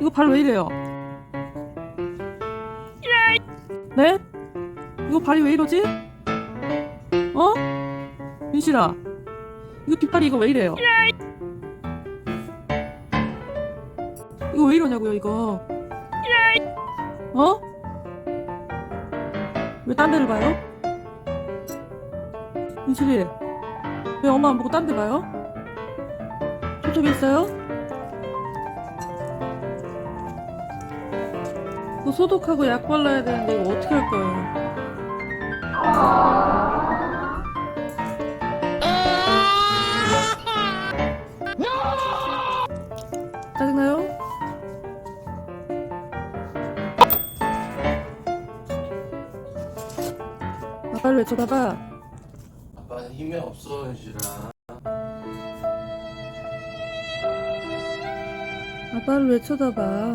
이거 발 왜 이래요? 네? 이거 발이 왜 이러지? 어? 윤실아 이거 뒷발이 이거 왜 이래요? 이거 왜 이러냐고요 이거 어? 왜 딴 데를 봐요? 윤실이 왜 엄마 안 보고 딴 데 봐요? 저쪽에 있어요? 너 소독하고 약 발라야 되는데 이거 어떻게 할 거예요? 짜증나요? 아빠를 왜 쳐다봐? 아빠 힘이 없어 현실아 아빠를 왜 쳐다봐?